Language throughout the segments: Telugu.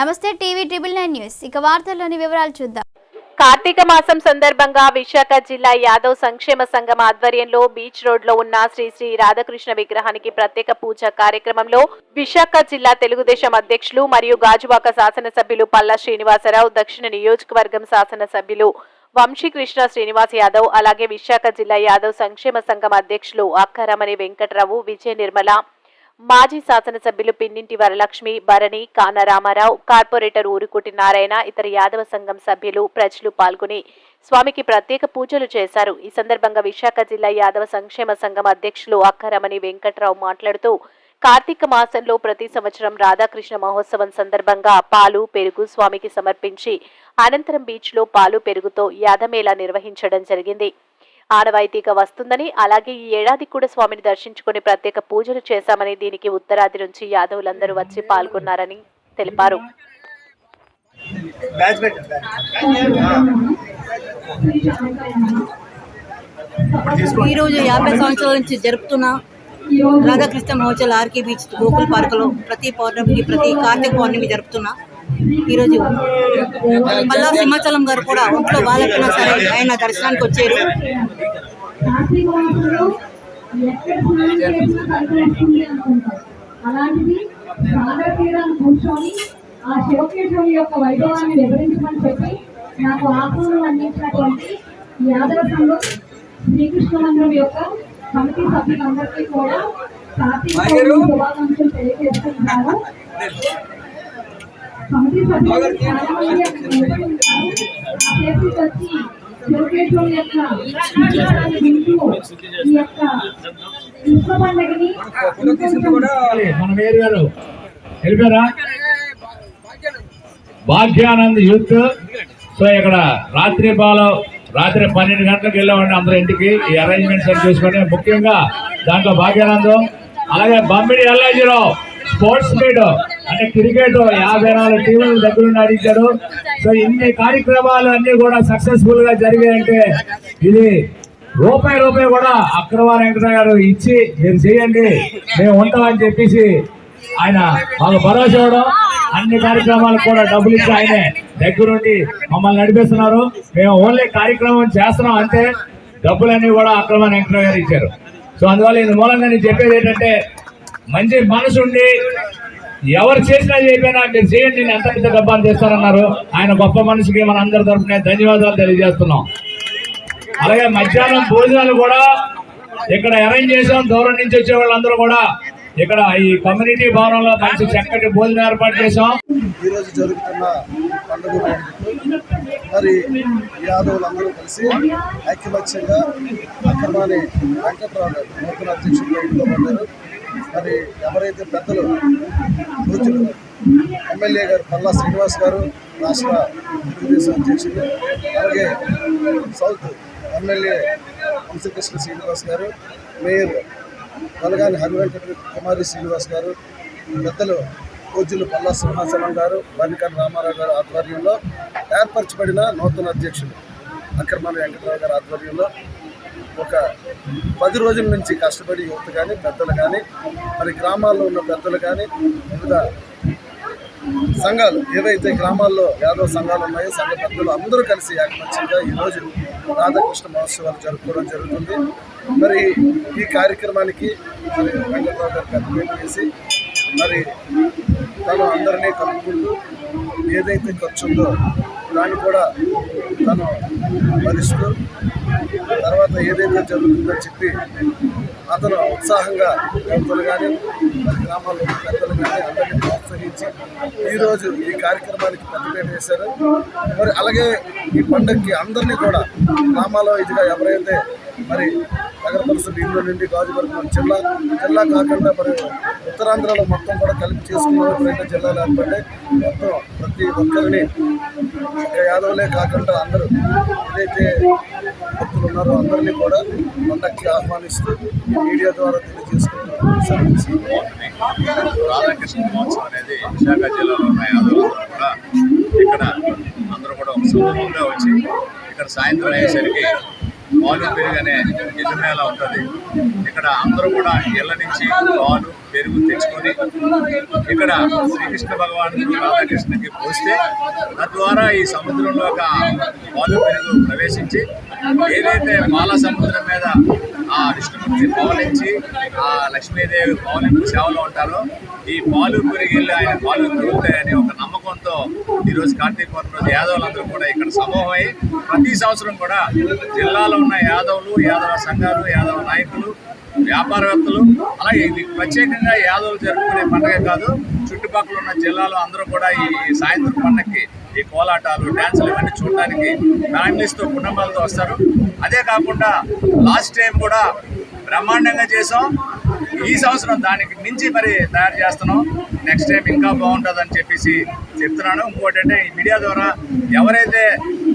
నమస్తే టీవీ ట్రిపుల్ నైన్ న్యూస్. ఇక వార్తల్లోని వివరాలు చూద్దాం. కార్తీక మాసం సందర్భంగా విశాఖ జిల్లా యాదవ్ సంక్షేమ సంఘం ఆధ్వర్యంలో బీచ్ రోడ్లో ఉన్న శ్రీ శ్రీ రాధాకృష్ణ విగ్రహానికి ప్రత్యేక పూజ కార్యక్రమంలో విశాఖ జిల్లా తెలుగుదేశం అధ్యక్షులు మరియు గాజువాక శాసనసభ్యులు పల్లా శ్రీనివాసరావు దక్షిణ నియోజకవర్గం శాసనసభ్యులు వంశీకృష్ణ శ్రీనివాస్ యాదవ్ అలాగే విశాఖ జిల్లా యాదవ్ సంక్షేమ సంఘం అధ్యక్షులు అక్కరమణి వెంకటరావు విజయ నిర్మల మాజీ శాసనసభ్యులు పిన్నింటి వరలక్ష్మి భరణి కాన రామారావు కార్పొరేటర్ ఊరుకుటి నారాయణ ఇతర యాదవ సంఘం సభ్యులు ప్రజలు పాల్గొని స్వామికి ప్రత్యేక పూజలు చేశారు. ఈ సందర్భంగా విశాఖ జిల్లా యాదవ సంక్షేమ సంఘం అధ్యక్షులు అక్కరమణి వెంకట్రావు మాట్లాడుతూ కార్తీక మాసంలో ప్రతి సంవత్సరం రాధాకృష్ణ మహోత్సవం సందర్భంగా పాలు పెరుగు స్వామికి సమర్పించి అనంతరం బీచ్లో పాలు పెరుగుతో యాదమేళా నిర్వహించడం జరిగింది. ఆనవాయితీగా వస్తుందని అలాగే ఈ ఏడాది కూడా స్వామిని దర్శించుకుని ప్రత్యేక పూజలు చేశామని దీనికి ఉత్తరాది నుంచి యాదవులందరూ వచ్చి పాల్గొన్నారని తెలిపారు. పెట్టండి ఈరోజు యాభై సంవత్సరాల నుంచి జరుపుతున్న రాధాకృష్ణ మహోత్సవాలు ఆర్కే బీచ్ గోకుల్ పార్కులో ప్రతి పౌర్ణమికి ప్రతి కార్తీక పౌర్ణమి జరుపుతున్నా ఈరోజు. మల్లా సింహాచలం గారు కూడా ఒంట్లో బాగాలేకపోయినా సరే ఆయన దర్శనానికి వచ్చారు. అలాంటిది తీరాన్ని కూర్చొని ఆ యొక్క వైభవాన్ని వివరించమని చెప్పి నాకు ఆహ్వానం అందించినటువంటి యాదవ సంఘం శ్రీకృష్ణ మందిరం యొక్క కమిటీ సభ్యులందరికీ కూడా కార్తీక శుభాకాంక్షలు తెలియజేస్తున్నారు కమిటీ సభ్యులు వచ్చి యొక్క వింటూ ఈ యొక్క విశ్వ పండుగని గారు భాగ్యానంద్ యూత్. సో ఇక్కడ రాత్రి బాల రాత్రి పన్నెండు గంటలకు వెళ్ళామండి అందరి ఇంటికి. ఈ అరేంజ్మెంట్స్ అని చూసుకొని ముఖ్యంగా దాంట్లో భాగ్యానందం అలాగే బమ్మిడి ఎల్ఐజీరావు స్పోర్ట్స్ మీట్ అంటే క్రికెట్ యాభై నాలుగు టీములు దగ్గరుండి ఆడించాడు. సో ఇన్ని కార్యక్రమాలు అన్ని కూడా సక్సెస్ఫుల్గా జరిగాయంటే ఇది రూపాయి రూపాయి కూడా అక్రమ వెంకటరావు గారు ఇచ్చి మీరు చేయండి మేము ఉంటామని చెప్పేసి ఆయన మాకు భరోసా ఇవ్వడం అన్ని కార్యక్రమాలకు కూడా డబ్బులు ఇచ్చి ఆయనే దగ్గరుండి మమ్మల్ని నడిపిస్తున్నారు. మేము ఓన్లీ కార్యక్రమం చేస్తున్నాం అంతే డబ్బులన్నీ కూడా అక్రమ వెంకటరావు గారు ఇచ్చారు. సో అందువల్ల ఇది మూలంగా నేను చెప్పేది ఏంటంటే మంచి మనసుండి ఎవరు చేసినా చెప్పినా మీరు చేయండి నేను ఎంత పెద్ద డబ్బాలు చేస్తారన్నారు ఆయన గొప్ప మనిషికి మన అందరి తరఫున ధన్యవాదాలు తెలియజేస్తున్నాం. అలాగే మధ్యాహ్నం భోజనాలు కూడా ఇక్కడ అరేంజ్ చేసాం దూరం నుంచి వచ్చే వాళ్ళందరూ కూడా ఇక్కడ ఈ కమ్యూనిటీ భవనంలో మంచి చక్కటి భోజనం ఏర్పాటు చేసాం ఈరోజు జరుగుతున్న పండుగ మరి యాదవులందరూ కలిసి ఐక్యమత్యంగా అక్రమాన్ని వెంకట్రావు నూతన అధ్యక్షుడిగా ఎన్నుకోబడ్డారు మరి ఎవరైతే పెద్దలు పూజలు ఎమ్మెల్యే గారు పల్లా శ్రీనివాస్ గారు రాష్ట్ర తెలుగుదేశం అధ్యక్షుడు అలాగే south MLA Vamsakrishna Srinivas garu mayor Valagani Harivenkata Kumari Srinivas garu పెద్దలు పూజ్యులు పల్లా సింహాచలం గారు బనికర్ రామారావు గారు ఆధ్వర్యంలో ఏర్పరచబడిన నూతన అధ్యక్షులు అక్రమాల వెంకటరావు గారి ఆధ్వర్యంలో ఒక పది రోజుల నుంచి కష్టపడి యువత కానీ పెద్దలు కానీ మరి గ్రామాల్లో ఉన్న పెద్దలు కానీ వివిధ సంఘాలు ఏవైతే గ్రామాల్లో యాదవ సంఘాలు ఉన్నాయో సంఘ పెద్దలు అందరూ కలిసి ఏకపక్షంగా ఈరోజు రాధాకృష్ణ మహోత్సవాలు జరుపుకోవడం జరుగుతుంది. మరి ఈ కార్యక్రమానికి మరి వెంకట్రావు గారు పెద్దపేట చేసి మరి తను అందరినీ కలుపుకుంటూ ఏదైతే ఖర్చు ఉందో దాన్ని కూడా తను భరిస్తూ తర్వాత ఏదైతే జరుగుతుందో చెప్పి అతను ఉత్సాహంగా యువతలు కానీ గ్రామాల్లో ఉన్న పెద్దలు కానీ అందరినీ ప్రోత్సహించి ఈరోజు ఈ కార్యక్రమానికి పెద్దపేట వేశారు. మరి అలాగే ఈ పండుగకి అందరినీ కూడా గ్రామాల్లో ఇదిగా ఎవరైతే మరి నగర పరిస్థితి దీనిలో నుండి గాజువర్గం జిల్లా జిల్లా కాకుండా మరి ఉత్తరాంధ్రలో మొత్తం కూడా కలిపి చేసుకున్నారు రెండు జిల్లాలు ఏర్పడ్డాయి. మొత్తం ప్రతి ఒక్కరిని ఒక యాదవులే కాకుండా అందరూ ఏదైతే భక్తులు ఉన్నారో అందరినీ కూడా పండక్కి ఆహ్వానిస్తూ మీడియా ద్వారా తెలియజేసుకుంటున్నారు రాధాకృష్ణ మహోత్సవం అనేది విశాఖ జిల్లాలో ఉన్న యాదవులు కూడా ఇక్కడ అందరూ కూడా ఒక సమూహంగా వచ్చి ఇక్కడ సాయంత్రం అయ్యేసరికి పాలు పెరుగనే ఎదుమేళ ఉంటుంది. ఇక్కడ అందరూ కూడా ఇళ్ళ నుంచి పాలు పెరుగు తెచ్చుకొని ఇక్కడ శ్రీకృష్ణ భగవానుడు రాధాకృష్ణకి పోస్తే తద్వారా ఈ సముద్రంలో ఒక పాలు పెరుగు ప్రవేశించి ఏదైతే పాల సముద్రం మీద ఆ విష్ణుమూర్తి పవలించి ఆ లక్ష్మీదేవి పవలింపు సేవలో ఉంటారో ఈ పాలు పెరిగి ఆయన పాలు పెరుగుతాయని ఒక నమ్మకంతో ఈరోజు కార్తీక పౌర్ణమి రోజు యాదవులందరూ కూడా ఇక్కడ సమూహమై ప్రతి సంవత్సరం కూడా జిల్లాలో ఉన్న యాదవులు యాదవ సంఘాలు యాదవ నాయకులు వ్యాపారవేత్తలు అలాగే ఇది ప్రత్యేకంగా యాదవులు జరుపుకునే పండుగ కాదు చుట్టుపక్కల ఉన్న జిల్లాలో అందరూ కూడా ఈ సాయంత్రం పండుగకి ఈ కోలాటాలు డ్యాన్సులు ఇవన్నీ చూడడానికి ఫ్యామిలీస్తో కుటుంబాలతో వస్తారు. అదే కాకుండా లాస్ట్ టైం కూడా బ్రహ్మాండంగా చేసాం. ఈ సంవత్సరం దానికి మించి మరి తయారు చేస్తున్నాం. నెక్స్ట్ టైం ఇంకా బాగుంటుందని చెప్పేసి చెప్తున్నాను. ఇంకోటి అంటే ఈ మీడియా ద్వారా ఎవరైతే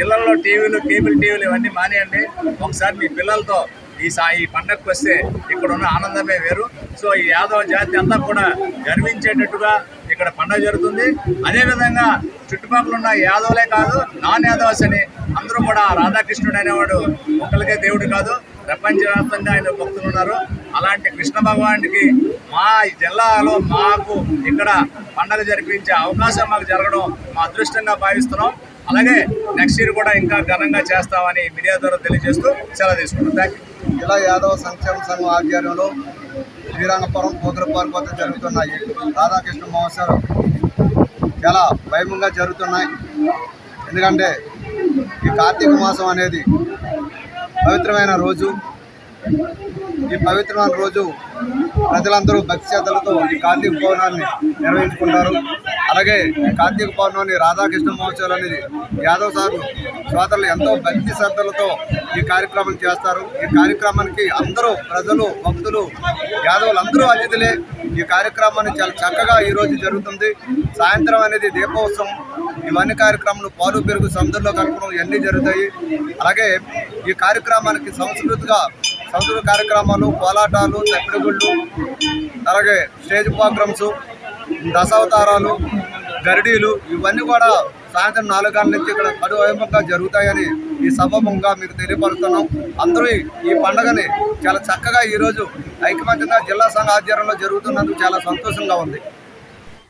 ఇళ్ళలో టీవీలు కేబుల్ టీవీలు ఇవన్నీ మానేయండి ఒకసారి మీ పిల్లలతో ఈ సా ఈ పండగకు వస్తే ఇక్కడ ఉన్న ఆనందమే వేరు. సో ఈ యాదవ జాతి అంతా కూడా గర్వించేటట్టుగా ఇక్కడ పండగ జరుగుతుంది. అదేవిధంగా చుట్టుపక్కల ఉన్న యాదవులే కాదు నాన్ యాదవ్స్ అని అందరూ కూడా రాధాకృష్ణుడు అనేవాడు ఒకరికే దేవుడు కాదు. ప్రపంచవ్యాప్తంగా ఆయన భక్తులు ఉన్నారు. అలాంటి కృష్ణ భగవానుడికి మా ఈ జిల్లాలో మాకు ఇక్కడ పండగ జరిపించే అవకాశం మాకు జరగడం మా అదృష్టంగా భావిస్తున్నాం. అలాగే నెక్స్ట్ ఇయర్ కూడా ఇంకా ఘనంగా చేస్తామని మీడియా ద్వారా తెలియజేస్తూ సెలవు తీసుకుంటాం థ్యాంక్ యూ జిల్లా యాదవ సంక్షేమ సంఘం ఆధ్వర్యంలో శ్రీరంగపురం పోకరపాలెం వద్ద జరుగుతున్నాయి. రాధాకృష్ణ మహోత్సవం చాలా వైభవంగా జరుగుతున్నాయి. ఎందుకంటే ఈ కార్తీక మాసం అనేది పవిత్రమైన రోజు. ఈ పవిత్రమైన రోజు ప్రజలందరూ భక్తి శ్రద్ధలతో ఈ కార్తీక పౌర్ణాన్ని నిర్వహించుకుంటారు. అలాగే ఈ కార్తీక పౌర్ణమి రాధాకృష్ణ మహోత్సవాలు అనేది యాదవ్ సార్ సోదరులు ఎంతో భక్తి శ్రద్ధలతో ఈ కార్యక్రమం చేస్తారు. ఈ కార్యక్రమానికి అందరూ ప్రజలు భక్తులు యాదవులు అందరూ అతిథులే. ఈ కార్యక్రమాన్ని చాలా చక్కగా ఈ రోజు జరుగుతుంది. సాయంత్రం అనేది దీపోత్సవం. ఇవన్నీ కార్యక్రమాలు పాలు పెరుగు సందుల్లో కలపడం ఇవన్నీ జరుగుతాయి. అలాగే ఈ కార్యక్రమానికి సంస్కృతిగా సంస్కృతి కార్యక్రమాలు కోలాటాలు తప్పిడిగుళ్ళు అలాగే స్టేజ్ ప్రోగ్రామ్స్ దశావతారాలు గరిడీలు ఇవన్నీ కూడా సాయంత్రం నాలుగు గంటల నుంచి ఇక్కడ కడు జరుగుతాయని ఈ సభముగా మీకు తెలియపరుస్తున్నాం. అందరూ ఈ- ఈ పండుగని చాలా చక్కగా ఈరోజు ఐకమత్యంగా జిల్లా సంఘ ఆధ్వర్యంలో జరుగుతున్నందుకు చాలా సంతోషంగా ఉంది.